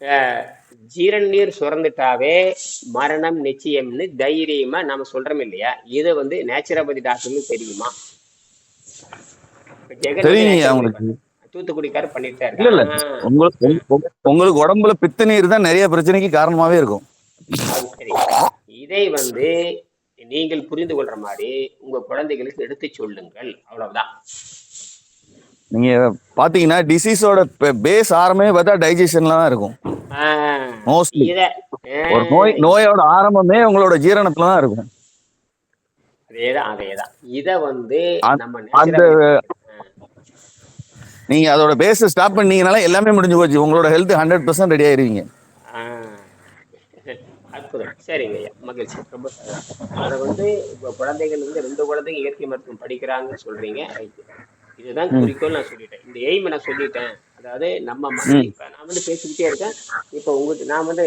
அஹ், ஜீரநீர் சுரந்துட்டாவே மரணம் நிச்சயம்னு தைரியமா நாம சொல்றோம் இல்லையா? இது வந்து நேச்சுரோபதி டாக்டருக்கு தெரியுமா? தூத்துக்குடிக்காரர் பண்ணிட்டு தான் இல்ல இல்ல. இருக்கான் ஆஹ், உங்களுக்கு உங்க- உங்களுக்கு உடம்புல பித்த நீர் தான் நிறைய பிரச்சனைக்கு காரணமாவே இருக்கும். இதை வந்து நீங்கள் புரிந்து கொள்ற மாதிரி உங்க குழந்தைகளுக்கு எடுத்து சொல்லுங்கள். அவ்வளவுதான். நீங்க பாத்தீங்கன்னா டிசீஸோட பேஸ் ஆரம்பமே பார்த்தா டைஜஷன்ல தான் இருக்கும். மோஸ்ட்லி ஒரு நோய் நோயோட ஆரம்பமே உங்களோட ஜீரணத்துல தான் இருக்கும். அதேதான் அதேதான். இத வந்து அந்த- நம்ம அந்த நேச்சுரோபதி நீங்க அதோட பேஸ ஸ்டாப் பண்ணீங்கனால எல்லாமே முடிஞ்சு போச்சு. உங்களோட ஹெல்த் ஹண்ட்ரட் பர்சன்ட் ரெடி ஆயிருவீங்க. அற்புதம். சரிங்க ஐயா. மகிழ்ச்சி. ரொம்ப. அதை வந்து இப்போ குழந்தைகள் வந்து ரெண்டு குழந்தைங்க இயற்கை மருத்துவம் படிக்கிறாங்கன்னு சொல்றீங்க. ரைட்டு இதுதான். குறிக்கோள் நான் சொல்லிட்டேன். இந்த எய்மை நான் சொல்லிட்டேன். அதாவது நம்ம. இப்ப நான் வந்து பேசிக்கிட்டே இருக்கேன். இப்போ உங்களுக்கு நான் வந்து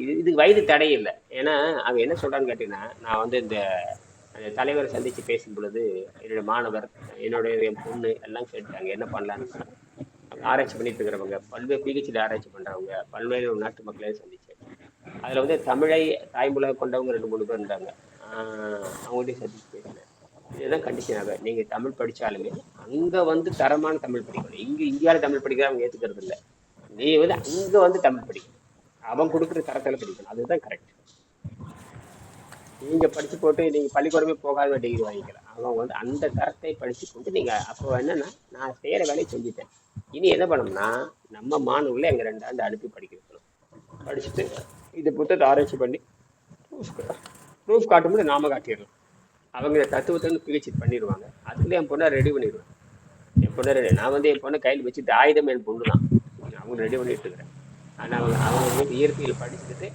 இது இதுக்கு வயது தடை இல்லை ஏன்னா அவன் என்ன சொல்றான்னு கேட்டீங்கன்னா நான் வந்து இந்த அந்த தலைவரை சந்திச்சு பேசும் பொழுது என்னோட மாணவர் என்னுடைய என் பொண்ணு எல்லாம் கேட்டாங்க என்ன பண்ணலான்னு ஆராய்ச்சி பண்ணிட்டு இருக்கிறவங்க பல்வேறு பிஹெச்டி ஆராய்ச்சி பண்றவங்க பல்வேறு நாட்டு மக்களையும் சந்திச்சேன். அதுல வந்து தமிழை தாய்மொழியாக கொண்டவங்க ரெண்டு மூணு பேர் இருந்தாங்க. அவங்கள்ட்டையும் சந்திச்சு பேசினேன். இதுதான் கண்டிஷனாக நீங்க தமிழ் படிச்சாலுமே அங்க வந்து தரமான தமிழ் படிக்கணும். இங்க இந்தியாவில் தமிழ் படிக்கிறவங்க ஏத்துக்கிறது இல்லை. நீ வந்து அங்க வந்து தமிழ் படிக்கணும். அவன் கொடுக்குற தரத்துல படிக்கணும். அதுதான் கரெக்ட் நீங்க படிச்சு போட்டு நீங்க பள்ளிக்கூடமே போகாத டிகிரி வாங்கிக்கலாம் அவன் வந்து அந்த தரத்தை படிச்சு கொண்டு நீங்க அப்போ என்னன்னா நான் செய்யற வேலையை செஞ்சுட்டேன். இனி என்ன பண்ணணும்னா நம்ம மாணவர்களை எங்க ரெண்டு ஆண்டு அனுப்பி படிக்க வைக்கணும். படிச்சுட்டு இந்த புத்தகத்தை ஆராய்ச்சி பண்ணி ப்ரூஃப் காட்டும்போது நாம காட்டிடலாம். அவங்க இந்த தத்துவத்தை வந்து பிஹெச்டி பண்ணிடுவாங்க. அதுக்குள்ளே என் பொண்ணை ரெடி பண்ணிடுவேன். என் பொண்ணை ரெடி நான் வந்து என் பொண்ணை கையில் வச்சுட்டு ஆயுதம் என் பொண்ணு தான். அவங்க ரெடி பண்ணிட்டு இருக்கிறேன். ஆனால் அவங்க அவங்க வந்து இயற்கையில் படிச்சுட்டு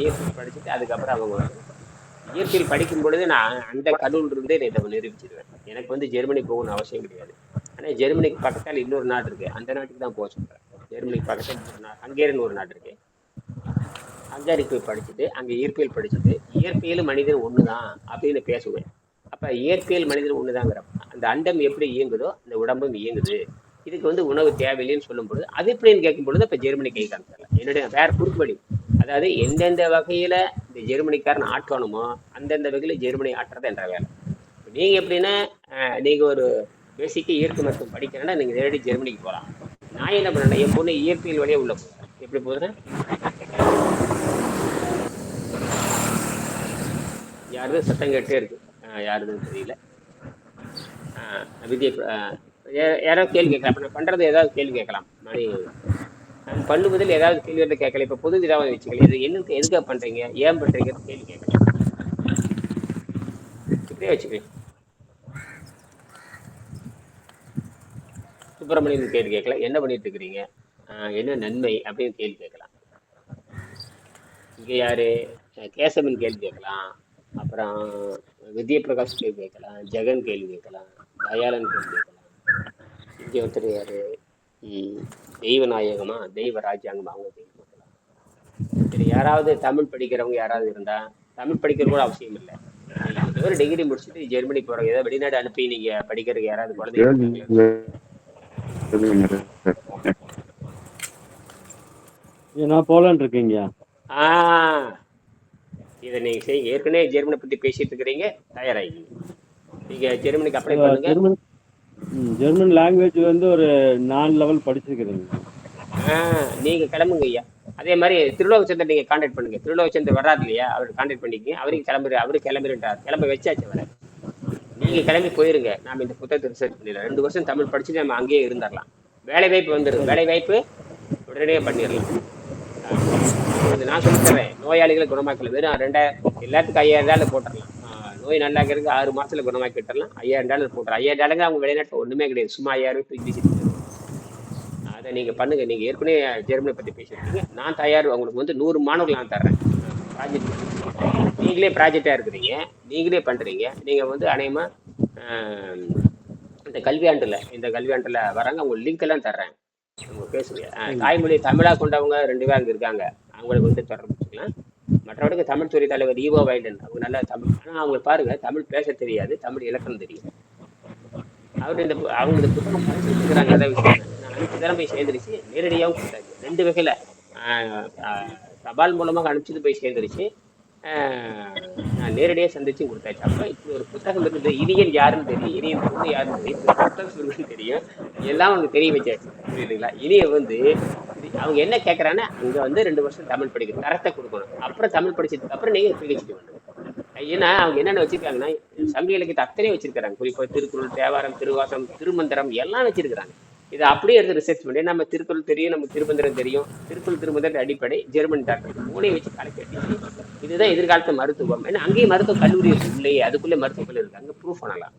இயற்கையில் படிச்சுட்டு அதுக்கப்புறம் அவங்க வந்து படிக்கும் பொழுது நான் அந்த கடவுள் இருந்தே இதை நிரூபிச்சிடுவேன் எனக்கு வந்து ஜெர்மனி போகணும்னு அவசியம் கிடையாது. ஆனால் ஜெர்மனிக்கு பக்கத்தால் இன்னொரு நாடு இருக்குது அந்த நாட்டுக்கு தான் போக சொல்கிறேன் ஜெர்மனிக்கு பக்கத்தில் ஹங்கேரின்னு ஒரு நாடு இருக்குது ஹங்காரிக்கு போய் படிச்சுட்டு அங்கே இயற்பியல் படிச்சுட்டு இயற்பியல் மனிதன் ஒன்று தான் அப்படின்னு பேசுவேன். அப்போ இயற்பியல் மனிதன் ஒன்று தாங்கிறப்ப அந்த அண்டம் எப்படி இயங்குதோ அந்த உடம்பும் இயங்குது. இதுக்கு வந்து உணவு தேவையில்லைன்னு சொல்லும்போது அது எப்படின்னு கேட்கும் பொழுது இப்போ ஜெர்மனி கை காமிச்சாங்க என்னுடைய வேற குறுக்குவழி. அதாவது எந்தெந்த வகையில் இந்த ஜெர்மனிக்காரன் ஆட்டணுமோ அந்தந்த வகையில் ஜெர்மனி ஆட்டுறது என்ற வேலை. நீங்கள் எப்படின்னா நீங்கள் ஒரு பேசிக்கு இயற்கை மருத்துவம் படிக்கிறேன்னா நீங்கள் நேரடி ஜெர்மனிக்கு போகலாம். நான் என்ன பண்ணேன் என் பொண்ணு இயற்பியல் வழியாக உள்ள போகிறேன் எப்படி போகிறேன் யாருது? சத்தம் கேட்டே இருக்கு. யாருதுன்னு தெரியல. அஹ், வித்யா யாராவது கேள்வி கேட்கலாம். இப்போ நான் பண்றது ஏதாவது கேள்வி கேட்கலாம். மணி நான் பண்ணுவதில் ஏதாவது கேள்வி வந்து கேட்கல இப்போ புது விதாவை வச்சுக்கல இது என்ன எதுக்காக பண்றீங்க? ஏன் பண்றீங்கன்னு கேள்வி கேட்கலாம். இப்படியே வச்சுக்கேன் சுப்பிரமணியன் கேள்வி கேட்கலாம் என்ன பண்ணிட்டு இருக்கிறீங்க என்ன நன்மை? அப்படின்னு கேள்வி கேட்கலாம். இங்கே யாரு? கேசவன் கேள்வி கேட்கலாம். அப்புறம் வித்யபிரகாஷ் கேள்வி கேட்கலாம் ஜெகன் கேள்வி கேட்கலாம் தயாளன் கேள்வி கேட்கலாம் இங்க ஒருத்தர் யாரு ம், தெய்வநாயகமா தெய்வ ராஜ்யாங்கமா அவங்க கேள்வி கேட்கலாம் சரி யாராவது தமிழ் படிக்கிறவங்க யாராவது இருந்தா தமிழ் படிக்கிறது கூட அவசியம் இல்லை ஒரு டிகிரி முடிச்சுட்டு ஜெர்மனி போறவங்க ஏதாவது வெளிநாடு அனுப்பி நீங்க படிக்கிறதுக்கு யாராவது குழந்தைங்க போலான் இருக்கீங்க ஆ இதை நீங்க செய்யுங்க ஏற்கனவே ஜெர்மனை பத்தி பேசிட்டு இருக்கிறீங்க தயாராகிங்க நீங்க ஜெர்மனிக்கு அப்ளை பண்ணுங்க. ஜெர்மன் லாங்குவேஜ் வந்து ஒரு நாலு லெவல் படிச்சிருக்கிறேங்க. ஆ, நீங்க கிளம்புங்க ஐயா. அதே மாதிரி திருலோகச்சந்தர் நீங்க கான்டாக்ட் பண்ணுங்க. திருலோகச்சந்தர் வராது இல்லையா? அவர் கான்டாக்ட் பண்ணிக்கங்க. அவருக்கு கிளம்புற அவரு கிளம்புறார் கிளம்ப வச்சாச்சு அவரை. நீங்க கிளம்பி போயிருங்க. நாம இந்த புத்தகத்தை ரிசர்ச் பண்ணிடலாம். ரெண்டு வருஷம் தமிழ் படிச்சுட்டு நம்ம அங்கேயே இருந்துடலாம். வேலை வாய்ப்பு வந்துடும் வேலை வாய்ப்பு உடனடியாக பண்ணிடலாம். இது நான் சொல்லி தரேன். நோயாளிகளை குணமாக்கல. வெறும் ரெண்டாயிரம் எல்லாத்துக்கும் ஐயாயிரம் டாலர் போட்டுடலாம் நோய் நல்லாக்கிறதுக்கு ஆறு மாசத்துல குணமாக்கி விட்டுறலாம். ஐயாயிரம் டாலர் போட்டுறேன் ஐயாயிரம் டாலருக்கு அவங்க வெளிநாட்டில் ஒண்ணுமே கிடையாது. சும்மா ஐயாயிரம் தூக்கி வீசிட்டு அதை நீங்க பண்ணுங்க. நீங்க ஏற்கனவே ஜெர்மனி பத்தி பேசிருக்கீங்க நான் தயார் உங்களுக்கு வந்து நூறு மாணவர்கள் நான் தர்றேன். ப்ராஜெக்ட் நீங்களே ப்ராஜெக்டா இருக்கிறீங்க. நீங்களே பண்றீங்க. நீங்க வந்து அநேகமா இந்த கல்வியாண்டுல இந்த கல்வியாண்டுல வராங்க அவங்க லிங்க் எல்லாம் தர்றேன். அவங்க பேசுங்க தாய்மொழி தமிழா கொண்டவங்க ரெண்டு பேர் அங்க இருக்காங்க. அவங்களுக்கு வந்து தொடர்பு மற்றவர்களுக்கு தமிழ் துறை தலைவர் ஈவோ வைடன் அவங்க நல்லா தமிழ் ஆனா அவங்க பாருங்க தமிழ் பேச தெரியாது தமிழ் இலக்கணம் தெரியும் அவர் இந்த அவங்க இந்த புத்தகம் படிச்சுட்டு இருக்கிறாங்க விஷயம். நான் அஞ்சு சேர்ந்துருச்சு நேரடியாகவும் கொடுத்தாங்க ரெண்டு வகையில ஆஹ் தபால் மூலமாக அனுப்பிச்சது போய் சேர்ந்துருச்சு. ஆஹ் நான் நேரடியாக சந்திச்சு கொடுத்தாச்சு. அப்போ இப்படி ஒரு புத்தகம் இருக்குது இனியன் யாருன்னு தெரியும் இனியன் பொண்ணு யாருன்னு தெரியும் புத்தகம் சொல்லுன்னு தெரியும். எல்லாம் அவனுக்கு தெரிய வச்சாச்சு. புரியுதுங்களா? இனிய வந்து அவங்க என்ன கேட்கறாங்கன்னா அங்க வந்து ரெண்டு வருஷம் தமிழ் படிக்கணும். தரத்தை கொடுக்கணும். அப்புறம் தமிழ் படிச்சதுக்கு அப்புறம் நீங்க பிஹெச்டி பண்ணணும் ஏன்னா அவங்க என்னென்ன வச்சிருக்காங்கன்னா சங்க இலக்கியத்தை அத்தனை வச்சிருக்காங்க குறிப்பா திருக்குறள் தேவாரம் திருவாசம் திருமந்திரம் எல்லாம் வச்சிருக்காங்க இதை அப்படியே எடுத்து ரிசர்ச் பண்ணி நம்ம திருக்குறள் தெரியும் நம்ம திருமந்திரம் தெரியும். திருக்குறள் திருமந்திரம் அடிப்படை ஜெர்மன் டாக்டர் மூளையை வச்சு கணக்கு இதுதான் எதிர்காலத்து மருத்துவம். ஏன்னா அங்கேயும் மருத்துவ கல்லூரி இல்லையே அதுக்குள்ளே மருத்துவ கல்லூரி இருக்கு. அங்கே ப்ரூவ் பண்ணலாம்.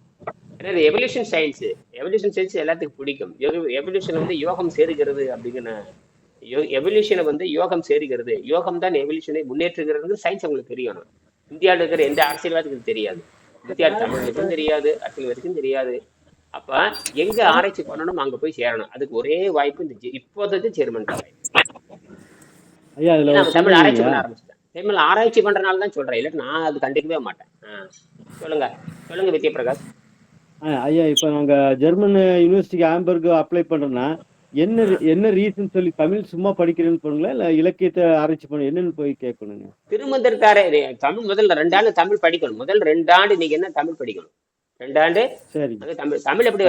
ஏன்னா இது எவல்யூஷன் சயின்ஸு எவல்யூஷன் சயின்ஸ் எல்லாத்துக்கும் பிடிக்கும். எவல்யூஷன் வந்து யோகம் சேருகிறது அப்படிங்கிற எவல்யூஷனை வந்து யோகம் சேருகிறது. யோகம் தான் எவல்யூஷனை முன்னேற்றுகிறது சயின்ஸ் உங்களுக்கு தெரியணும் இந்தியாவில் இருக்கிற எந்த அரசியல்வாதிக்கும் தெரியாது. இந்தியா தமிழுக்கும் தெரியாது அரசியல் வரைக்கும் தெரியாது. அப்ப எங்க ஆராய்ச்சி பண்ணணும் அங்க போய் சேரணும். அதுக்கு ஒரே வாய்ப்பு இந்த இப்போதைக்கு ஒரு தமிழ் ஆராய்ச்சி பண்ண ஆரம்பிச்சிட்டேன். தமிழ் ஆராய்ச்சி பண்றனால தான் சொல்றேன். இல்லை நான் அது கண்டுக்கவே மாட்டேன். சொல்லுங்க. சொல்லுங்க வித்யபிரகாஷ். ஆ, ஐயா இப்ப நாங்க ஜெர்மன் யூனிவர்சிட்டிக்கு ஆம்பர்க் அப்ளை பண்றோம்னா என்ன என்ன ரீசன் சொல்லி தமிழ் சும்மா படிக்கிறேன்னு போனுங்களா இல்ல இலக்கியத்தை ஆராய்ச்சி பண்ண என்னன்னு போய் கேட்கணுங்க? திருமந்திரத்தாரே தமிழ் முதல்ல ரெண்டாண்டு தமிழ் படிக்கணும். முதல் ரெண்டாண்டு நீங்க என்ன தமிழ் படிக்கணும்? ரெண்டாண்டு சரி. அது தமிழ் தமிழ் எப்படி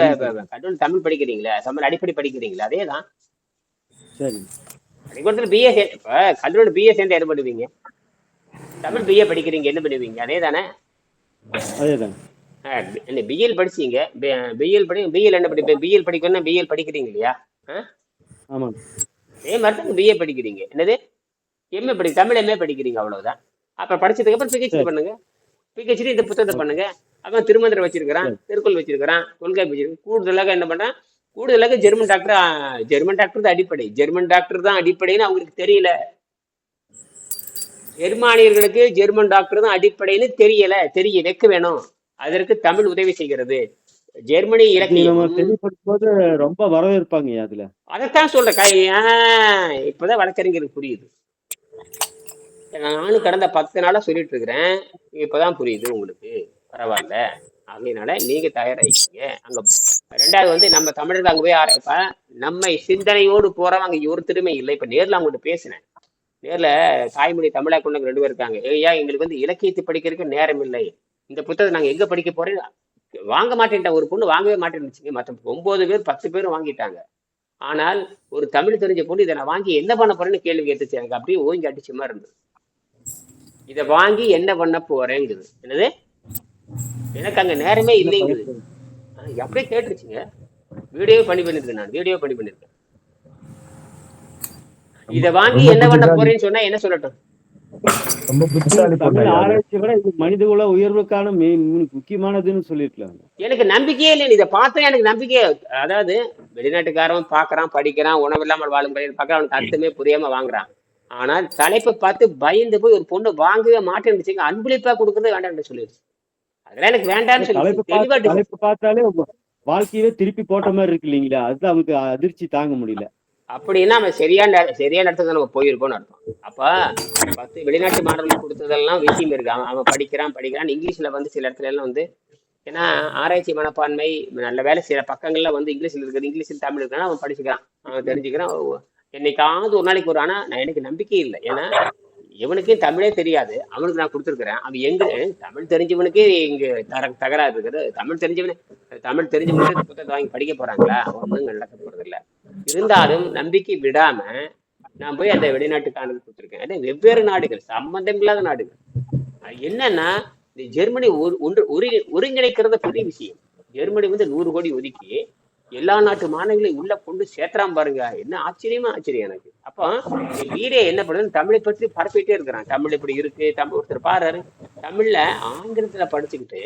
கடவுள் தமிழ் படிக்கிறீங்களா? தமிழ் அடிப்படை படிக்கிறீங்களா? அதே தான் சரி பள்ளிக்கூடத்தில் பிஏ சே இப்போ கல்லூரி பிஏ சேர்ந்து என்ன பண்ணுவீங்க? தமிழ் பிஏ படிக்கிறீங்க என்ன பண்ணுவீங்க? அதே தானே அதேதான் பிஎல் படிச்சீங்க. பிஎல் படி பிஎல் என்ன படிப்பேன் பிஎல் படிக்கணும்னா பிஎல் படிக்கிறீங்க இல்லையா? ஆமாம் தான் பிஏ படிக்கிறீங்க. என்னது? எம்ஏ படி தமிழ் எம்ஏ படிக்கிறீங்க அவ்வளவுதான். அப்புறம் படிச்சதுக்கு அப்புறம் பிஹெச்டி பண்ணுங்க. பிஹெச்டி இந்த புத்தகத்தை பண்ணுங்க. அவன் திருமந்திரம் வச்சிருக்கிறான் திருக்குறள் வச்சிருக்கிறான் கொள்கை வச்சிருக்கான் கூடுதலாக என்ன பண்றான்? கூடுதலாக ஜெர்மன் டாக்டர் ஜெர்மன் டாக்டர் தான் அடிப்படை. ஜெர்மன் டாக்டர் தான் அடிப்படைன்னு அவங்களுக்கு தெரியல. ஜெர்மானியர்களுக்கு ஜெர்மன் டாக்டர் தான் அடிப்படைன்னு தெரியல. தெரிய வைக்க வேணும். அதற்கு தமிழ் உதவி செய்கிறது. ஜெர்மனி இலக்கியம் போது ரொம்ப வரவேற்பாங்க அதுல. அதைத்தான் கை ஆ, இப்பதான் வழக்கறிஞருக்கு புரியுது. நானும் கடந்த பத்து நாளா சொல்லிட்டு இருக்கிறேன். இப்பதான் புரியுது உங்களுக்கு. பரவாயில்ல. அதனால நீங்க தயாராகிக்கீங்க அங்க ரெண்டாவது வந்து நம்ம தமிழர்கள் அங்க போய் ஆரம்பிப்பா. நம்ம சிந்தனையோடு போறவங்க ஒருத்தருமே இல்லை. இப்ப நேர்ல அவங்ககிட்ட பேசினேன். நேர்ல தாய்மொழி தமிழா கொண்டவங்க ரெண்டு பேர் இருக்காங்க. ஐயா எங்களுக்கு வந்து இலக்கியத்தை படிக்கிறதுக்கு நேரம் இல்லை? இந்த புத்தகத்தை நாங்க எங்க படிக்க போறேன் வாங்க மாட்டேன்ட்டா ஒரு பொண்ணு வாங்கவே மாட்டேன்னுச்சுங்க. மற்ற ஒன்பது பேர் பத்து பேரும் வாங்கிட்டாங்க. ஆனால் ஒரு தமிழ் தெரிஞ்ச பொண்ணு இதை நான் வாங்கி என்ன பண்ண போறேன்னு கேள்வி கேட்டுச்சு. எனக்கு அப்படியே ஓங்கி அடிச்ச மாதிரி இருந்தது. இதை வாங்கி என்ன பண்ண போறேங்குது. என்னது? எனக்கு அங்க நேரமே இல்லைங்குது. அப்படியே கேட்டுருச்சுங்க. வீடியோ பண்ணி பண்ணிருக்கேன் நான். வீடியோ பண்ணி பண்ணிருக்கேன் இதை வாங்கி என்ன பண்ண போறேன்னு சொன்னா என்ன சொல்லட்டும்? ரொம்ப புத்திசாலி அது. ஆராய்ச்சி விட இது மனிதகுல உயர்வுக்கான முக்கியமானதுன்னு சொல்லிருக்கலாம் எனக்கு நம்பிக்கையே இல்லை இதை பார்த்தா எனக்கு நம்பிக்கையே. அதாவது வெளிநாட்டுக்காரன் பார்க்கறான் படிக்கிறான் உணவு இல்லாமல் வாழும் பையன் பார்க்கறான் அவனுக்கு அர்த்தமே புரியாம வாங்குறான். ஆனால் தலைப்பை பார்த்து பயந்து போய் ஒரு பொண்ணு வாங்கவே மாட்டேன்னு அன்பளிப்பா கொடுக்கறது வேண்டாம்னு சொல்லிடுச்சு. அதெல்லாம் எனக்கு வேண்டாம்னு தலைப்பு சொல்லி தலைப்பு பார்த்தாலே உங்க வாழ்க்கையவே திருப்பி போட்ட மாதிரி இருக்கு இல்லைங்களா? அதுதான் அவனுக்கு அதிர்ச்சி தாங்க முடியல. அப்படின்னா அவன் சரியான சரியான இடத்துக்கு நம்ம போயிருக்கோம்னு அர்த்தம். அப்ப பத்து வெளிநாட்டு மாணவர்கள் கொடுத்ததெல்லாம் விஷயம் இருக்கு. அவன் அவன் படிக்கிறான் படிக்கிறான். இங்கிலீஷ்ல வந்து சில இடத்துல எல்லாம் வந்து ஏன்னா ஆராய்ச்சி மனப்பான்மை நல்ல வேலை சில பக்கங்கள்ல வந்து இங்கிலீஷ்ல இருக்குது. இங்கிலீஷில் தமிழ் இருக்குன்னா அவன் படிச்சுக்கிறான். அவன் தெரிஞ்சுக்கிறான். என்னைக்காவது ஒரு நாளைக்கு ஒரு ஆனா நான் எனக்கு நம்பிக்கை இல்லை. ஏன்னா இவனுக்கே தமிழே தெரியாது. அவனுக்கு நான் கொடுத்துருக்குறேன். அவன் எங்க தமிழ் தெரிஞ்சவனுக்கே இங்க தர தகராறு இருக்குது. தமிழ் தெரிஞ்சவனே தமிழ் தெரிஞ்சவனுக்கு புத்தகத்தை வாங்கி படிக்க போறாங்களா? ஒன்றும் நடக்க போறது இல்லை இருந்தாலும் நம்பிக்கை விடாம நான் போய் அந்த வெளிநாட்டுக்கானது கொடுத்துருக்கேன். அதே வெவ்வேறு நாடுகள் சம்பந்தம் இல்லாத நாடுகள். என்னன்னா இந்த ஜெர்மனி ஒரு ஒன்று ஒருங்கி ஒருங்கிணைக்கிறது பெரிய விஷயம். ஜெர்மனி வந்து நூறு கோடி ஒதுக்கி எல்லா நாட்டு மாநிலங்களையும் உள்ள கொண்டு சேர்த்துறான் பாருங்க. என்ன ஆச்சரியமா ஆச்சரியம் எனக்கு. அப்போ வீடே என்ன பண்ணுது? தமிழை பற்றி பரப்பிட்டே இருக்கிறான். தமிழ் இப்படி இருக்கு தமிழ் ஒருத்தர் பாரு தமிழ்ல ஆங்கிலத்துல படிச்சுக்கிட்டு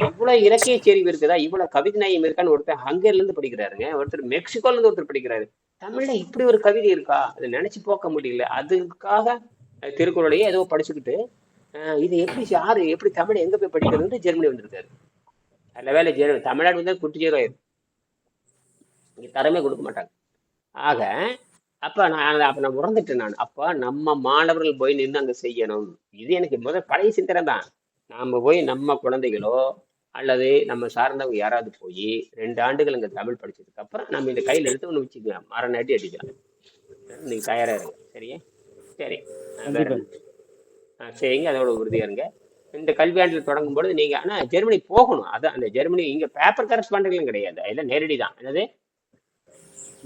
இவ்வளவு இலக்கிய செறிவு இருக்குதா? இவ்வளவு கவிதை நயம் இருக்கான்னு ஒருத்தர் ஹங்கர்ல இருந்து படிக்கிறாருங்க. ஒருத்தர் மெக்சிகோல இருந்து ஒருத்தர் படிக்கிறாரு. தமிழ்ல இப்படி ஒரு கவிதை இருக்கா? அதை நினைச்சு போக்க முடியல. அதுக்காக திருக்குறளையே ஏதோ படிச்சுக்கிட்டு அஹ், இது எப்படி யாரு எப்படி தமிழ் எங்க போய் படிக்கிறதுன்னு ஜெர்மனி வந்திருக்காரு. நல்ல வேலை ஜெர்மனி தமிழ்நாடு வந்து குட்டி ஜீரோ இங்க தரமே கொடுக்க மாட்டாங்க. ஆக அப்ப நான் அப்ப நான் உறந்துட்டேன் நான். அப்ப நம்ம மாணவர்கள் போய் நின்று அங்க செய்யணும். இது எனக்கு முதல் பழைய சிந்தனை தான். நாம போய் நம்ம குழந்தைகளோ அல்லது நம்ம சார்ந்தவங்க யாராவது போய் ரெண்டு ஆண்டுகள் அங்க தமிழ் படிச்சதுக்கு அப்புறம் நம்ம இந்த கையில எடுத்து ஒண்ணு வச்சுக்கலாம். மரணாட்டி அடிக்கலாம். நீங்க தயாரா இருங்க. சரியா? சரி. ஆ, சரிங்க. அதோட உறுதியா இருங்க. இந்த கல்வியாண்டில் தொடங்கும் பொழுது நீங்க ஆனா ஜெர்மனி போகணும். அதான் அந்த ஜெர்மனி இங்க பேப்பர் கரஸ்பாண்டங்களும் கிடையாது. எல்லாம் நேரடி தான் என்னது?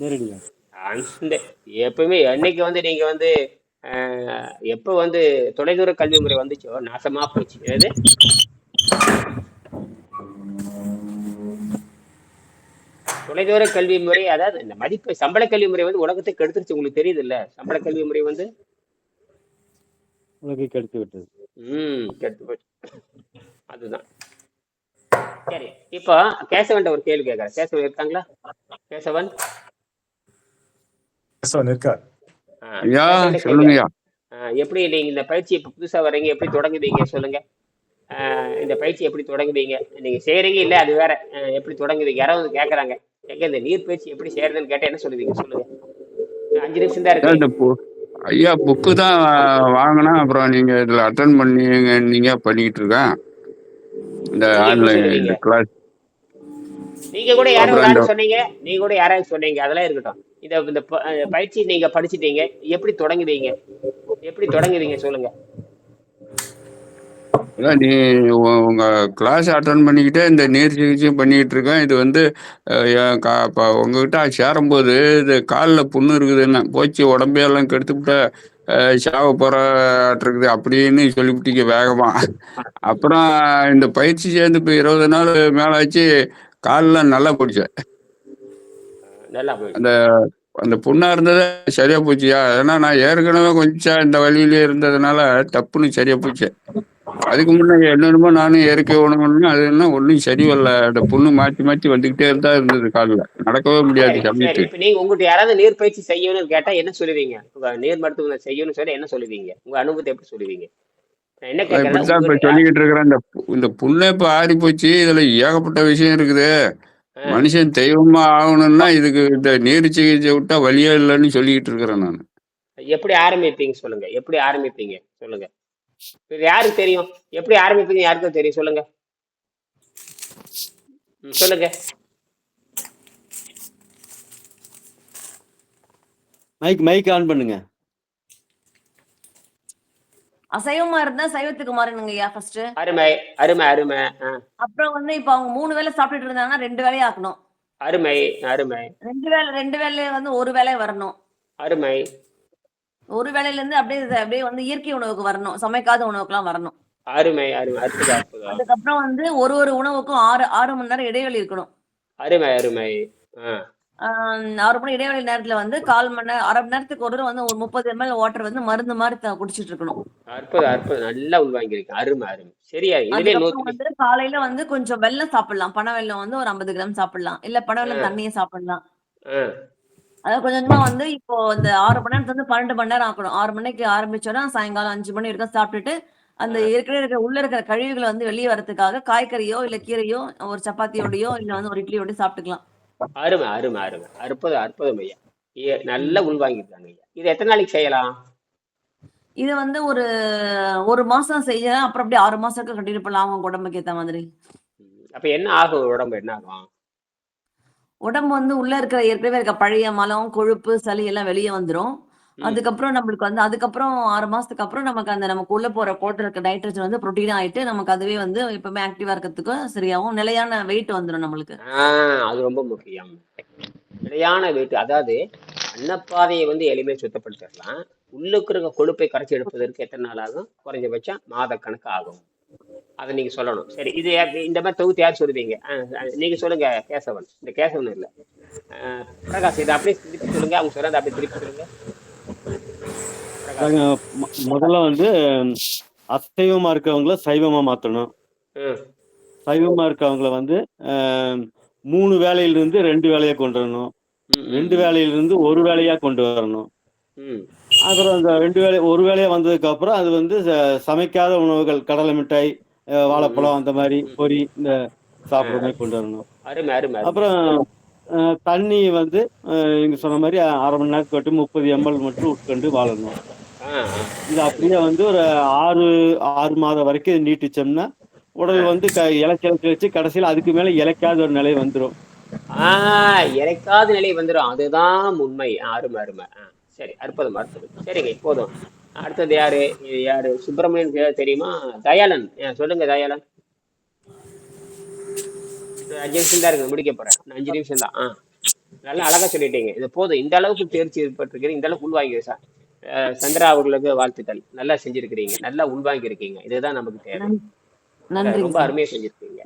நேரடியா அந்த எப்பவுமே என்னைக்கு வந்து நீங்க வந்து எப்ப வந்து தொலைதூர கல்வி முறை வந்துச்சோ நாசமா போச்சு. என்னது? தொலைதூர கல்வி முறை அதாவது இந்த மதிப்பு சம்பள கல்வி முறை வந்து உலகத்துக்கு கெடுத்துருச்சு. உங்களுக்கு தெரியுது இல்ல சம்பள கல்வி முறை வந்து? உலகை கெடுத்து விட்டது. ம் கெடுத்து போச்சு. அதுதான். சரி இப்போ கேசவன்ட்ட ஒரு கேள்வி கேட்கறேன். கேசவன் இருக்காங்களா? கேசவன்? இருக்கார் சொல்லுங்கய்யா. எப்படி நீங்க இந்த பயிற்சி இப்ப புதுசா வர்றீங்க எப்படி தொடங்குவீங்க சொல்லுங்க. இந்த பயிற்சி எப்படி தொடங்குவீங்க நீங்க செய்றீங்க இல்ல அது வேற. எப்படி தொடங்குவீங்க யாராவது கேக்குறாங்க. எங்க இந்த நீர் பயிற்சி எப்படி செய்யறதுன்னு கேட்டா என்ன சொல்லுவீங்க? சொல்லுங்க. அஞ்சு நிமிஷம் தான் இருக்கு. இந்த பு- ஐயா புக்கு தான் வாங்கினா அப்புறம் நீங்க இதுல அட்டன் பண்ணி நீங்க பண்ணிக்கிட்டு இருக்கேன். இந்த ஆன்லைன் கிளாஸ் நீங்க கூட யாரோ ஒரு அப்புறம் இந்த ஆள் சொன்னீங்க. நீங்க கூட யாராவது சொன்னீங்க. அதெல்லாம் இருக்கட்டும். இந்த இந்த பயிற்சி நீங்க படிச்சிட்டீங்க. எப்படி தொடங்குவீங்க எப்படி தொடங்குவீங்க சொல்லுங்க. அதான் நீ உங்கள் உங்க கிளாஸ் அட்டன் பண்ணிக்கிட்டே இந்த நீர் சிகிச்சையும் பண்ணிக்கிட்டு இருக்கேன். இது வந்து என் கா இப்போ உங்ககிட்ட சேரும்போது இது காலில் புண்ணு இருக்குதுன்னு போச்சு உடம்பையெல்லாம் கெடுத்துவிட்ட சாவ போராட்டிருக்குது அப்படின்னு சொல்லிவிட்டீங்க வேகமாக அப்புறம் இந்த பயிற்சி சேர்ந்து இப்போ இருபது நாள் மேலாச்சு காலில் நல்லா போச்சு. நல்லா அந்த அந்த புண்ணா இருந்ததே சரியா போச்சுயா ஏன்னா நான் ஏற்கனவே கொஞ்சம் இந்த வழியிலே இருந்ததுனால டப்புன்னு சரியா போச்சு. அதுக்கு முன்னாடி என்னென்னமோ நானும் இயற்கை உணவுன்னு அது என்ன ஒன்றும் சரி வரல. அந்த புண்ணு மாற்றி மாற்றி வந்துக்கிட்டே இருந்தா இருந்தது காலில் நடக்கவே முடியாது இப்ப நீங்க உங்ககிட்ட யாராவது நீர் பயிற்சி செய்யணும்னு கேட்டா என்ன சொல்லுவீங்க? நீர் மருத்துவத்தை செய்யணும்னு சொல்லி என்ன சொல்லுவீங்க? உங்க அனுபவத்தை எப்படி சொல்லுவீங்க? இப்படித்தான் இப்ப சொல்லிக்கிட்டு இருக்கிறேன். இந்த இந்த புண்ணே இப்ப ஆறி போச்சு இதுல ஏகப்பட்ட விஷயம் இருக்குது. மனுஷன் தெய்வமா ஆகணும்னா இதுக்கு இந்த நீர் சிகிச்சை விட்டா வழியே இல்லைன்னு சொல்லிக்கிட்டு இருக்கிறேன் நான். எப்படி ஆரம்பிப்பீங்க சொல்லுங்க. எப்படி ஆரம்பிப்பீங்க சொல்லுங்க. இது யாருக்கு தெரியும்? எப்படி ஆரம்பிப்பீங்க யாருக்கும் தெரியும்? சொல்லுங்க. சொல்லுங்க. மைக் மைக் ஆன் பண்ணுங்க. அசைவமா இருந்தா சைவத்துக்கு மாறணுங்க ஐயா ஃபர்ஸ்ட் அருமை அருமை. அருமை அப்புறம் வந்து இப்ப அவங்க மூணு வேளை சாப்பிட்டுட்டு இருந்தாங்கன்னா ரெண்டு வேலையை ஆக்கணும். அருமை அருமை. ரெண்டு வேளை ரெண்டு வேளை வந்து ஒரு வேளை வரணும். அருமை. ஒரு வேளையில இருந்து அப்படியே அப்படியே வந்து இயற்கை உணவுக்கு வரணும். சமைக்காத உணவுக்குலாம் வரணும். அருமை அருமை. அதுக்கப்புறம் வந்து ஒரு ஒரு உணவுக்கும் ஆறு ஆறு மணி நேரம் இடைவெளி இருக்கணும். அருமை அருமை. ஆறு மணி இடைவெளி நேரத்துல வந்து கால் மணி நேரம் அரை மணி நேரத்துக்கு ஒரு வந்து ஒரு முப்பது எம்எல் வாட்டர் வந்து மருந்து மாதிரி குடிச்சிட்டு இருக்கணும். அற்புதம் அற்புதம். நல்லா உள்வாங்கியிருக்கேன் அருமை அருமை. சரியா? வந்து காலையில வந்து கொஞ்சம் வெல்லம் சாப்பிடலாம். பனை வெல்லம் வந்து ஒரு ஐம்பது கிராம் சாப்பிடலாம். இல்ல பனை வெல்லம் தண்ணியை சாப்பிடலாம். அதாவது கொஞ்சம் கொஞ்சமா வந்து இப்போ இந்த ஆறு மணி நேரத்துல இருந்து பன்னெண்டு மணி நேரம் ஆக்கணும். ஆறு மணிக்கு ஆரம்பிச்சோன்னா சாயங்காலம் அஞ்சு மணி வரைக்கும் சாப்பிட்டுட்டு அந்த இருக்கிற இருக்கிற உள்ள இருக்கிற கழிவுகளை வந்து வெளியே வரதுக்காக காய்கறியோ இல்ல கீரையோ ஒரு சப்பாத்தியோடயோ இல்ல வந்து ஒரு இட்லியோடய சாப்பிட்டுக்கலாம். அருமை அருமை அருமை. அற்புதம் அற்புதம் ஐயா. நல்லா உள்வாங்கியிருக்காங்க ஐயா. இது எத்தனை நாளைக்கு செய்யலாம்? இது வந்து ஒரு ஒரு மாசம் செய்ய அப்புறம் அப்படியே ஆறு மாசத்துக்கு கண்டினியூ பண்ணலாம் அவங்க உடம்புக்கு ஏத்த மாதிரி. அப்ப என்ன ஆகும்? உடம்பு என்ன ஆகும்? உடம்பு வந்து உள்ள இருக்கிற ஏற்கனவே இருக்க பழைய மலம் கொழுப்பு சளி எல்லாம் வெளியே வந்துரும். ம், அதுக்கப்புறம் நம்மளுக்கு வந்து அதுக்கப்புறம் ஆறு மாசத்துக்கு அப்புறம் நமக்கு அந்த நமக்கு உள்ள போற போட்டு இருக்க நைட்ரஜன் வந்து புரோட்டீன் ஆயிட்டு நமக்கு அதுவே வந்து எப்பவுமே ஆக்டிவா இருக்கிறதுக்கு சரியாகும் நிலையான வெயிட் வந்துடும் நம்மளுக்கு. அது ரொம்ப முக்கியம். நிலையான வெயிட் அதாவது அன்னப்பாதையை வந்து எளிமையாக சுத்தப்படுத்திடலாம். உள்ளுக்கு இருக்க கொழுப்பை கரைச்சி எடுப்பதற்கு எத்தனை நாள் ஆகும்? குறைஞ்சபட்சம் மாத கணக்கு ஆகும். அதை நீங்க சொல்லணும். சரி இது இந்த மாதிரி தொகுத்து யார் சொல்லுவீங்க? நீங்க சொல்லுங்க கேசவன். இந்த கேசவன் இல்லை. பிரகாஷ் இதை அப்படியே திருப்பி சொல்லுங்க. அவங்க சொல்றதை அப்படியே திருப்பி சொல்லுங்க. முதல்ல வந்து அசைவமா இருக்கவங்கள சைவமா மாத்தணும். சைவமா இருக்கவங்கள வந்து மூணு வேலையிலிருந்து ரெண்டு வேலையா கொண்டு வரணும். ரெண்டு வேலையிலிருந்து ஒரு வேலையா கொண்டு வரணும். அப்புறம் அந்த ரெண்டு வேலை ஒரு வேலையா வந்ததுக்கு அப்புறம் அது வந்து சமைக்காத உணவுகள் கடலை மிட்டாய் வாழைப்பழம் அந்த மாதிரி. பொரி இந்த சாப்பிட்ற மாதிரி கொண்டு வரணும். அப்புறம் தண்ணி வந்து நீங்க சொன்ன மாதிரி அரை மணி நேரத்துக்கு மட்டும் முப்பது எம்எல் மட்டும் உட்கொண்டு வாழணும். இது அப்படியே வந்து ஒரு ஆறு ஆறு மாதம் வரைக்கும் நீட்டிச்சோம்னா உடல் வந்து க இலச்சி இலச்சி வச்சு கடைசியில் அதுக்கு மேலே இலைக்காத ஒரு நிலை வந்துடும் ஆ இறைக்காத நிலை வந்துடும் அதுதான் உண்மை. அருமை அருமை சரி அற்புதம் அற்புதம் சரிங்க இப்போதும். அடுத்தது யாரு? யாரு? சுப்பிரமணியன் பேர் தெரியுமா? தயாளன். சொல்லுங்க தயாளன். அஞ்சு நிமிஷம் தான் இருக்கு முடிக்க போறேன். அஞ்சு நிமிஷம் தான். ஆ. நல்லா அழகா சொல்லிட்டீங்க. இது போதும். இந்த அளவுக்கு தேர்ச்சி ஏற்பட்டிருக்கிறீங்க. இந்த அளவுக்கு உள்வாங்கி சார். சந்திரா அவர்களுக்கு வாழ்த்துக்கள். நல்லா செஞ்சிருக்கிறீங்க. நல்லா உள்வாங்கி இருக்கீங்க இதுதான் நமக்கு தேவை. நன்றி ரொம்ப அருமையா செஞ்சிருக்கீங்க.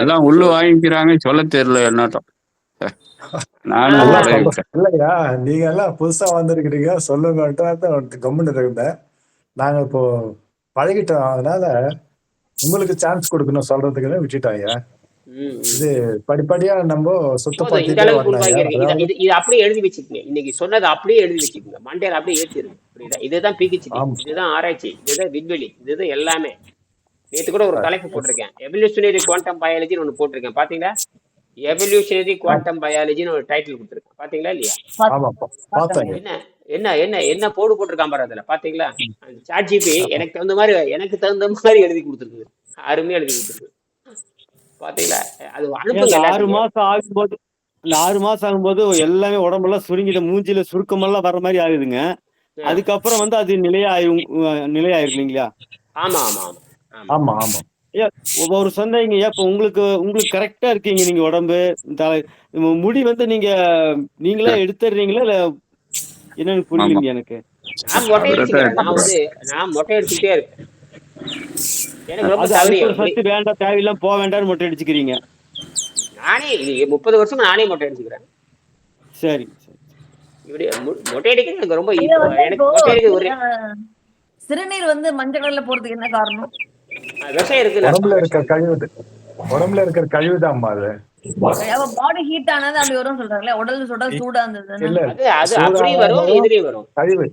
எல்லாம் உள்ள வாங்கிக்கிறாங்க சொல்ல தெரியல என்னட்டும். இல்லையா? நீங்க எல்லாம் புதுசா வந்திருக்கிறீங்க. சொல்லுங்கன்ட்டு கம்முன்னு இருந்தேன். நாங்க இப்போ பழகிட்டோம். அதனால உங்களுக்கு சான்ஸ் கொடுக்கணும் சொல்றதுக்கு விட்டுட்டோம் ஐயா. இது படிப்படியா நம்ம இது அப்படியே எழுதி வச்சுக்கோங்க. இன்னைக்கு சொன்னதை அப்படியே எழுதி வச்சுக்கோங்க. மண்டையில அப்படியே ஏற்றிருங்க புரியுதா? இதுதான் ஆமா. இதுதான் ஆராய்ச்சி. இதுதான் விண்வெளி. இதுதான் எல்லாமே. நேத்து கூட ஒரு தலைப்பு போட்டிருக்கேன். எவல்யூஷனரி குவாண்டம் பயாலஜின்னு ஒன்று போட்டிருக்கேன். பாத்தீங்களா? எவல்யூஷனரி குவாண்டம் பயாலஜின்னு ஒரு டைட்டில் கொடுத்துருக்கேன். பாத்தீங்களா இல்லையா. என்ன என்ன என்ன என்ன போடு போட்டிருக்கான் பாரு அதுல. பாத்தீங்களா? சாட் ஜிபி எனக்கு தகுந்த மாதிரி எனக்கு தகுந்த மாதிரி எழுதி கொடுத்துருக்கு அருமையா எழுதி கொடுத்துருக்கு பாத்தீங்களா அது ஆறு மாசம் ஆகும்போது இந்த ஆறு மாசம் ஆகும்போது எல்லாமே உடம்பெல்லாம் சுருங்கிட்ட மூஞ்சில சுருக்கமெல்லாம் வர மாதிரி ஆகுதுங்க. அதுக்கப்புறம் வந்து அது நிலையாயிரும் அஹ் நிலையாயிரும் இல்லைங்களா? ஆமா ஆமா ஆமா. ஆமா. சொந்தங்க ஐயா இப்போ உங்களுக்கு உங்களுக்கு கரெக்டா இருக்கீங்க நீங்க உடம்பு தலை முடி வந்து நீங்க நீங்களா எடுத்துடுறீங்களா இல்ல என்னன்னு புரியலீங்க எனக்கு? நான் மொட்டை நான் அடிச்சுட்டே இருக்கேன். எனக்கு ரொம்ப அதுக்கு ஃபர்ஸ்ட் வேண்டாம் தேவையில்லாம் போக வேண்டாம்னு மொட்டை அடிச்சுக்கிறீங்க நானே முப்பது வருஷமா நானே மொட்டை அடிச்சுக்கிறேன். சரி இப்படி மொட்டை அடிக்கிறது எனக்கு ரொம்ப எனக்கு மொட்டை ஒரு சிறுநீர் வந்து மஞ்சள் கலர்ல போறதுக்கு என்ன காரணம்? விஷம் இருக்குல்ல. உடம்புல இருக்க கழிவு உடம்புல இருக்கிற கழிவுதாம்மா அது. பாடி ஹீட் ஆனது அப்படி வரும் சொல்றாங்களே உடல் சுடல் சூடா இருந்ததுன்னு இல்ல அது வரும் வரும். கழிவு.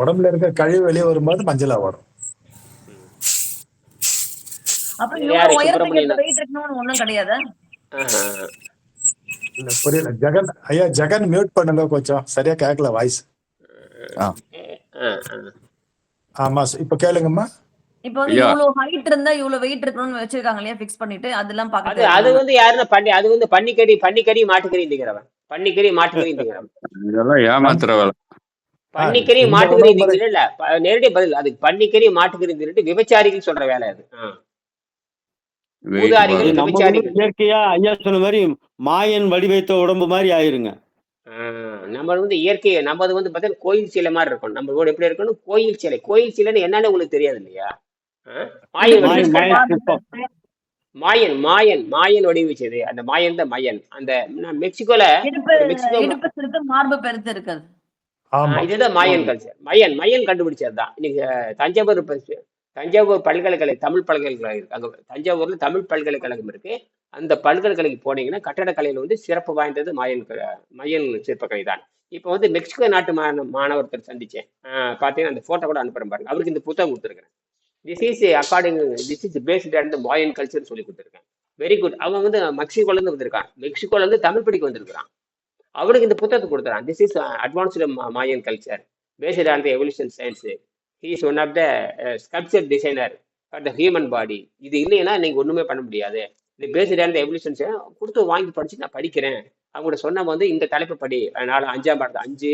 உடம்புல இருக்க கழிவு வெளியே வரும்போது மஞ்சளா வரும். அப்புறம் இது யாரு? இவ்வளவு உயரத்துக்கு சுப்பிரமணியன். இந்த வெயிட் இருக்கணும்னு ஒண்ணும் கிடையாது. ஆஹ். இல்ல புரியல. ஜெகன் ஐயா ஜெகன் மியூட் பண்ணுங்க கொஞ்சம். சரியா கேட்கல வாய்ஸ். ஆமா இப்ப கேளுங்கம்மா. இப்போ வந்து. இவ்வளவு ஹைட் இருந்தா இவ்வளவு வெயிட் இருக்கணும்னு வச்சிருக்காங்க இல்லையா? ஃபிக்ஸ் பண்ணிட்டு அதெல்லாம் அது பாக்க அது வந்து யாருன்னா பண்ணி அது வந்து பன்னிக்கறி பன்னிக்கறி மாட்டுக்கறி திங்கிறவன். பன்னிக்கறி மாட்டுக்கறி திங்கிறவன். இதெல்லாம் ஏமாத்துற வேலை பன்னிக்கறி இந்த மாட்டுக்கறி உணவு முறை- திங்கிற இல்ல ப- நேரடி பதில் அது பன்னிக்கறி மாட்டுக்கறி விபச்சாரிகள் சொல்ற வேலை அது ஆஹ். வெயிட் ஊதாரிகள் இது நம்ம விபச்சாரிகள். வந்து இயற்கையா ஐயா சொன்ன மாதிரி மாயன் வடிவைத்த உடம்பு மாதிரி ஆயிருங்க. நம்ம வந்து இயற்கை நம்மது வந்து பார்த்தீங்கன்னா கோயில் சிலை மாதிரி இருக்கும் நம்ம ரோடு எப்படி இருக்கணும்? கோயில் சிலை. கோயில் சிலைன்னு என்னன்னு உங்களுக்கு தெரியாது இல்லையா? மாயன் மாயன் மாயன் வடிவச்சது. அந்த மாயன் தான் மயன். அந்த மெக்சிகோல மெக்சிகோ மார்பு பெருத்து இருக்குது இதுதான் மாயன் கல்ச்சர் மயன் மயன் கண்டுபிடிச்சதுதான். இன்னைக்கு தஞ்சாவூர் தஞ்சாவூர் பல்கலைக்கழக தமிழ் பல்கலைக்கழகம் இருக்கு. அங்கே தஞ்சாவூர்ல தமிழ் பல்கலைக்கழகம் இருக்கு. அந்த பல்கலைக்கழகம் போனீங்கன்னா கட்டடக்கலையில் வந்து சிறப்பு வாய்ந்தது மாயன் மயன் சிற்பக்கலை தான் இப்போ வந்து மெக்சிகோ நாட்டு மாண மாணவர்த்தர் சந்திச்சேன். பார்த்தீங்கன்னா அந்த போட்டோ கூட அனுப்புறேன் பாருங்க. அவருக்கு இந்த புத்தகம் கொடுத்துருக்கேன் this is according this is based and Mayan culture சொல்லி கொடுத்துருக்கேன். வெரி குட் அவன் வந்து மெக்சிகோலேருந்து வந்திருக்கான் மெக்சிகோலேருந்து தமிழ் படிக்க வந்திருக்கிறான். அவனுக்கு இந்த புத்தகத்தை கொடுத்துறான். This is advanced Mayan culture based on the evolution science he is one of the sculpture designer for the human body இது இல்லைன்னா நீங்க ஒன்றுமே பண்ண முடியாது. இது பேஸ்ட் எவல்யூஷன்ஸை கொடுத்து வாங்கி படிச்சு நான் படிக்கிறேன். அவங்கள்ட்ட சொன்ன வந்து இந்த தலைப்பு படி. நாலு அஞ்சாம் படத்தை அஞ்சு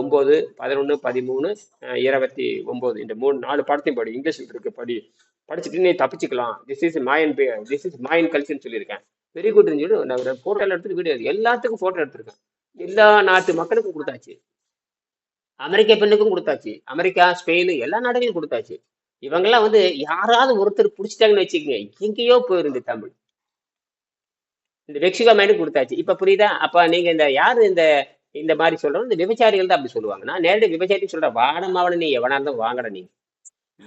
ஒம்பது பதினொன்று பதிமூணு இருபத்தி ஒம்பது இந்த மூணு நாலு பாடத்தையும் படி. இங்கிலீஷில் இருக்கு படி. படிச்சுட்டு நீ தப்பிச்சுக்கலாம். This is Mayan pay this is Mayan கல்ச்சர்னு சொல்லியிருக்கேன். வெரி குட்னு சொல்லி நான் ஒரு ஃபோட்டோல எடுத்துட்டு வீடியோ எல்லாத்துக்கும் ஃபோட்டோ எடுத்திருக்கேன். எல்லா நாட்டு மக்களுக்கும் கொடுத்தாச்சு. அமெரிக்க பெண்ணுக்கும் கொடுத்தாச்சு. அமெரிக்கா ஸ்பெயின் எல்லா நாடுகளும் கொடுத்தாச்சு. இவங்கெல்லாம் வந்து யாராவது ஒருத்தர் பிடிச்சிட்டாங்கன்னு வச்சுக்கோங்க. எங்கேயோ போயிருந்து தமிழ். இந்த மெக்சிகோ மைண்டு கொடுத்தாச்சு. இப்ப புரியுதா? அப்ப நீங்க இந்த யாரு இந்த இந்த மாதிரி சொல்றோம்? இந்த விபச்சாரிகள் தான் அப்படி சொல்லுவாங்க. நான் நேரடி விபச்சாரி சொல்ற வாட மாவன நீ எவனா இருந்தாலும் வாங்கட நீ.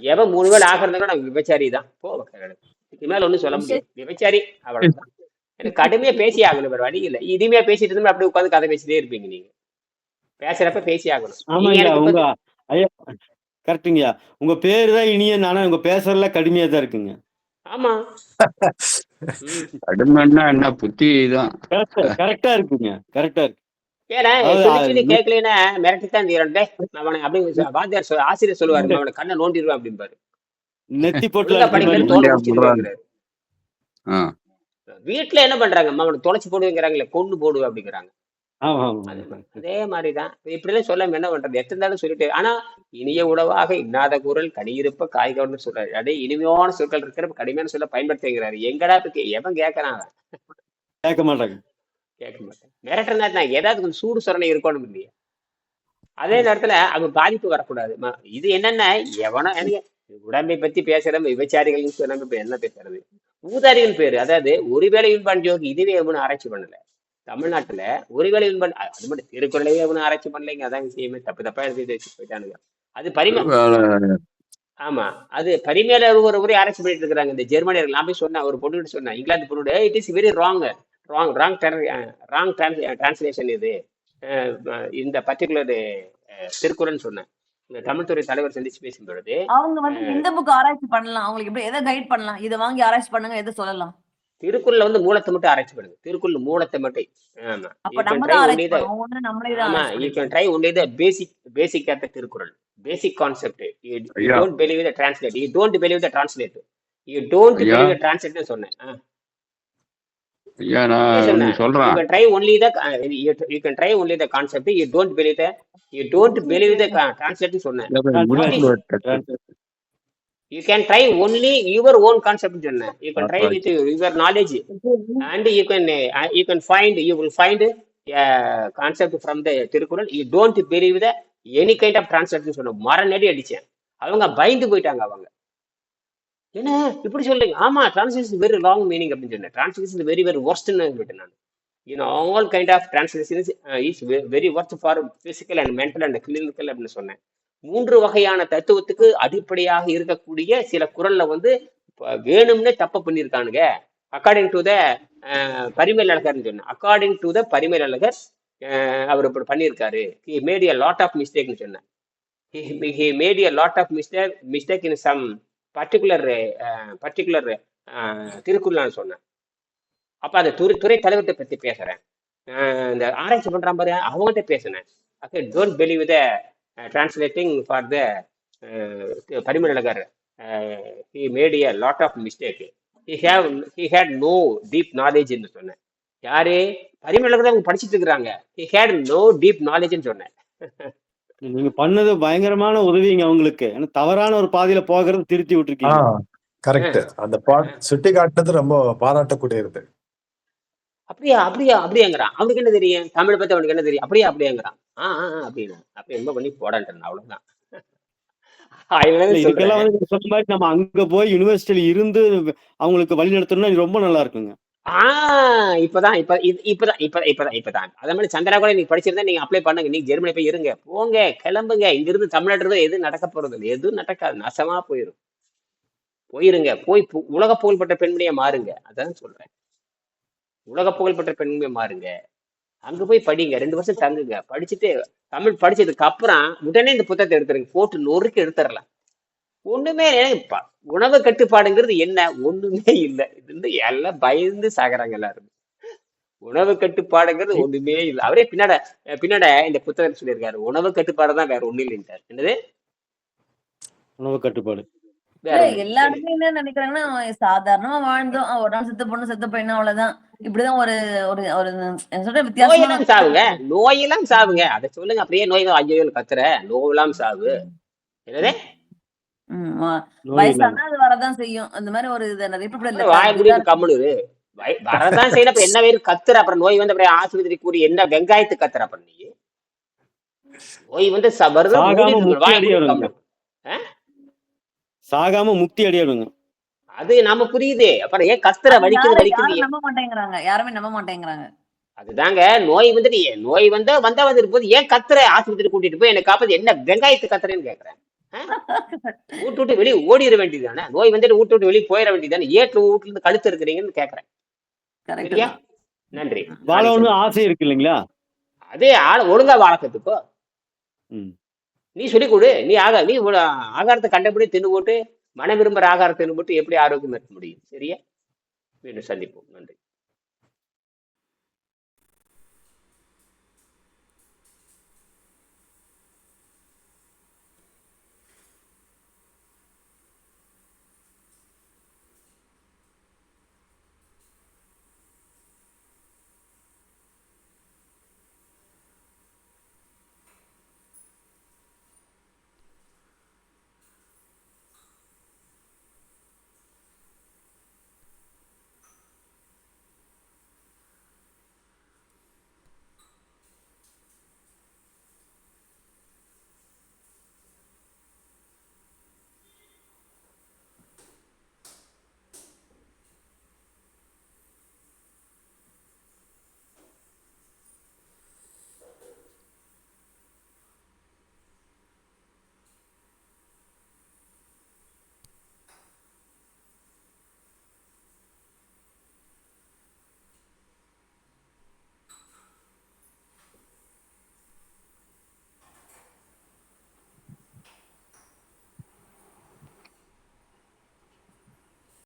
எவன் மூணு வேலை ஆகிறத நான் விபச்சாரி தான். போ இதுக்கு மேல ஒண்ணும் சொல்ல முடியாது. விபச்சாரி அவ்வளவுதான். எனக்கு கடுமையா பேசி ஆகணும் வேற வழி இல்லை. இனிமையா பேசிட்டு இருந்தா அப்படியே உட்காந்து கதை பேசிட்டே இருப்பீங்க நீங்க. பேசுறப்ப பேசி ஆகணும். கரெக்டுங்கய்யா உங்க பேரு தான் இனிய ஆனா உங்க பேசுறதுல கடுமையா தான் இருக்குங்க. ஆமா. கடுமைன்னா என்ன? புத்தி தான். கரெக்டா இருக்குங்க கரெக்டா இருக்கு. ஏன்னா கேட்கலன்னா மிரட்டித்தான் தீரன் டேய் அவனை அப்படி வாத்தியார் ஆசிரியர் சொல்லுவாரு அவனை கண்ணை நோண்டிடுவேன் அப்படிம்பாரு. நெத்தி போட்டுல வீட்டுல என்ன பண்றாங்க அவனை தொலைச்சு போடுவேங்கிறாங்களே கொண்டு போடுவேன் அப்படிங்கிறாங்க. அது மாதிரிதான். இப்படிலாம் சொல்ல என்ன பண்றது? எத்தனை நாளும் சொல்லிட்டு ஆனா இனிய உணவாக இன்னாத குரல் கனியிருப்ப காய்கவர்னு சொல்றாரு. அதே இனிமையான சொற்கள் இருக்கிற கடுமையான சொல்ல பயன்படுத்துகிறாரு. எங்கடா இருக்கு? எவன் கேட்கறான் அவன்? கேட்க மாட்டாங்க. கேட்க மாட்டேன். மிரட்டினா தான் ஏதாவது கொஞ்சம் சூடு சொரணை இருக்கணும் இல்லையா? அதே நேரத்துல அது பாதிப்பு வரக்கூடாது. ம- இது என்னன்னா எவனோ எனக்கு உடம்பை பத்தி பேசுறோம் விபச்சாரிகள் சொன்னாங்க இப்ப என்ன பேசுறது? ஊதாரிகள் பேரு. அதாவது ஒருவேளை யூன்பான் ஜோக்கு இதுவே எவனும் ஆராய்ச்சி பண்ணல. தமிழ்நாட்டுல ஒருவேளை யூன்பான் அது மட்டும் திருக்குறளையே எவனும் ஆராய்ச்சி பண்ணலைங்க. அதான் விஷயமே. தப்பு தப்பா எழுதி வச்சு போயிட்டானுங்க. அது பரிம ஆமா. அது பரிமையாளர் ஒரு முறை ஆராய்ச்சி பண்ணிட்டு இருக்காங்க இந்த ஜெர்மனியர்கள் நான் போய் சொன்னேன். ஒரு பொண்ணு சொன்னேன். இங்கிலாந்து பொண்ணு it is very wrong wrong wrong wrong translation இது. இந்த பர்டிகுலர் திருக்குறள்னு சொன்னேன். இந்த தமிழ்துறை தலைவர் சந்திச்சு பேசும் பொழுது அவங்க வந்து எந்த புக் ஆராய்ச்சி பண்ணலாம். அவங்களுக்கு எப்படி எதை கைட் பண்ணலாம்? இதை வாங்கி ஆராய்ச்சி பண்ணுங்க எதை சொல்லலாம்? திருக்குறள்ல வந்து மூலத்தை மட்டும் ஆராய்ச்சி பண்ணுங்க. திருக்குறள் மூலத்தை மட்டும். ஆமா. அப்ப யூ கேன் நம்ம try only the basic basic of Thirukkural. Basic concept you don't believe the translate you don't believe the translate you don't believe the translate சொன்னேன். ஐயா நான் சொன்னேன்? யூ சொல்றேன் can try only the you can try only the concept you don't believe the you don't believe the translate சொன்னேன் இல்ல, what முடிச்சு is விட்டேன். You can try only your own concept சொன்னேன். You can try with your knowledge and you can uh, you can find you will find a concept from the Thirukkural you don't believe the any kind of translation சொன்ன மரணடி அடிச்சேன். அவங்க பயந்து போயிட்டாங்க அவங்க. என்ன? இப்படி சொல்றீங்க? ஆமா டிரான்ஸ்லேஷன் வெரி லாங் மீனிங் அப்படின்னு சொன்னேன். டிரான்ஸ்லேஷன் வெரி வெரி ஒர்ஸ்ட்னு சொல்லிட்டேன் நான். You know all kind of translation is very worst for physical and mental and clinical அப்படின்னு சொன்னேன். மூன்று வகையான தத்துவத்துக்கு அடிப்படையாக இருக்கக்கூடிய சில குரல்ல வந்து வேணும்னே தப்பு பண்ணியிருக்கானுங்க அக்கார்டிங் டு த பரிமேல் அழகர்னு சொன்னேன் according to the Parimel Azhagar அவர் இப்படி பண்ணியிருக்காரு he made a lot of மிஸ்டேக்னு சொன்னேன் he made a lot of mistake mistake in some particular particular Thirukkural சொன்னேன் அப்போ அந்த துறை துறை தலைவர்கிட்ட பற்றி பேசுகிறேன் இந்த ஆராய்ச்சி பண்ணுறான் பாரு அவங்ககிட்ட பேசினேன். Okay don't believe the translating for the Parimel Azhagar he made a lot of mistake he have he had no deep நாலேஜ்னு சொன்னேன் யாரு பரிமளக்கு தான் அவங்க படிச்சுட்டு இருக்கிறாங்க. ஹி ஹேட் நோ டீப் நாலேஜ்னு சொன்னேன் நீங்க பண்ணது பயங்கரமான உதவிங்க அவங்களுக்கு. ஏன்னா தவறான ஒரு பாதையில போகிறது திருத்தி விட்டுருக்கீங்க. கரெக்ட் அந்த பா சுட்டி காட்டுனது ரொம்ப பாராட்டக்கூடியது. அப்படியா அப்படியா அப்படியாங்கிறான். அவனுக்கு என்ன தெரியும்? தமிழ் பத்தி அவனுக்கு என்ன தெரியும்? அப்படியா அப்படியாங்கிறான். ஆ ஆ ஆ, அப்படின்னா. அப்ப என்ன பண்ணி போடான்ட்டு அவ்வளவுதான். அதனால இல்ல இதுக்கெல்லாம் சொல்றேன். வந்து நீங்க சொன்ன மாதிரி நம்ம அங்க போய் யூனிவர்சிட்டியில இருந்து அவங்களுக்கு வழி நடத்தணும்னா இது ரொம்ப நல்லா இருக்குங்க. ஆ இப்பதான் இப்ப இது இப்பதான் இப்ப இப்பதான் இப்பதான். அதே மாதிரி சந்திரா கூட நீங்க படிச்சிருந்தா நீங்க அப்ளை பண்ணுங்க. நீங்க ஜெர்மனி போய் இருங்க. போங்க கிளம்புங்க. இங்க இருந்து தமிழ்நாட்டுல எதுவும் நடக்க போறது இல்லை எதுவும் நடக்காது. நாசமா போயிரும். போயிருங்க. போய் பு- உலக புகழ்பெற்ற பெண்மணியா மாறுங்க. அதான் சொல்றேன். உலக புகழ்பெற்ற பெண்மணியா மாறுங்க. அங்க போய் படிங்க. ரெண்டு வருஷம் தங்குங்க. படிச்சுட்டு தமிழ் படிச்சதுக்கு அப்புறம் உடனே இந்த புத்தகத்தை எடுத்துருங்க. போட்டு நொறுக்கு எடுத்துடலாம் ஒண்ணுமே உணவு கட்டுப்பாடுங்கிறது என்ன? ஒண்ணுமே இல்லை. இது வந்து எல்லாம் பயந்து சாகுறாங்க எல்லாரும். உணவு கட்டுப்பாடுங்கிறது ஒண்ணுமே இல்லை. அவரே பின்னாட பின்னாட இந்த புத்தகம் சொல்லியிருக்காரு. உணவு கட்டுப்பாடு தான் வேற ஒண்ணும் இல்லைன்றார் என்னது? உணவு கட்டுப்பாடு. வேற இல்ல ஒண்ணு எல்லா இடத்துலயும் என்ன நினைக்கிறாங்கன்னா சாதாரணமா வாழ்ந்தோம். ஒரு நாள் செத்து பொண்ணு செத்து போயினா அவ்வளவுதான். இப்படிதான் ஒரு ஒரு ஒரு என்ன சொல்ற வித்தியாசமான நோயெல்லாம் சாவுங்க. நோயெல்லாம் சாவுங்க. அதை சொல்லுங்க. அப்படியே நோய் ஐயோ கத்துற. நோயெல்லாம் சாவு. என்னது? நோய் வயசானா அது வரதான் செய்யும். அந்த மாதிரி ஒரு இது நிறைய பேர் இப்படி வாய இல்ல முடியும் கம்முனு வரதான் செய்யணும் அப்புறம் என்ன பேரு கத்துற. அப்புறம் நோய் வந்து அப்புறம் ஆஸ்பத்திரி கூடி என்ன வெங்காயத்துக்கு கத்துற? அப்புறம் நீ. நோய் வந்து வருது சாகாம. முக்தி வாய அது நாம புரியுது. அப்புறம் ஏன் கத்துற அது வலிக்குது வலிக்குது? யாரும் நம்ப மாட்டேங்கிறாங்க. யாருமே நம்ப மாட்டேங்கிறாங்க. அதுதாங்க. நோய் வந்துட்டு நோய் வந்தா வந்தா வந்து போது ஏன் கத்துற ஆஸ்பத்திரி கூட்டிட்டு போய் எனக்கு காப்பது என்ன வெங்காயத்து கத்துறேன்னு கேக்குறேன். ஆ? வீட்டு விட்டு வெளியே ஓடிட வேண்டியதுதானே? நோய் வந்துட்டு வீட்டு விட்டு வெளியே போயிட வேண்டியதுதானே? ஏற்று வீட்டுல இருந்து கழுத்து இருக்கிறீங்கன்னு கேக்குறேன். தான். நன்றி. வாழணும்னு ஆசை இருக்கு இல்லைங்களா? அதே ஆள் ஒழுங்கா வாழ கத்துக்கோ ம். நீ சொல்லி கொடு. நீ ஆகா நீ ஆகாரத்தை கண்டபடி தின்னு போட்டு மன விரும்புகிற ஆகாரத்தை மட்டும் போட்டு எப்படி ஆரோக்கியம் இருக்க முடியும்? சரியா? மீண்டும் சந்திப்போம். நன்றி.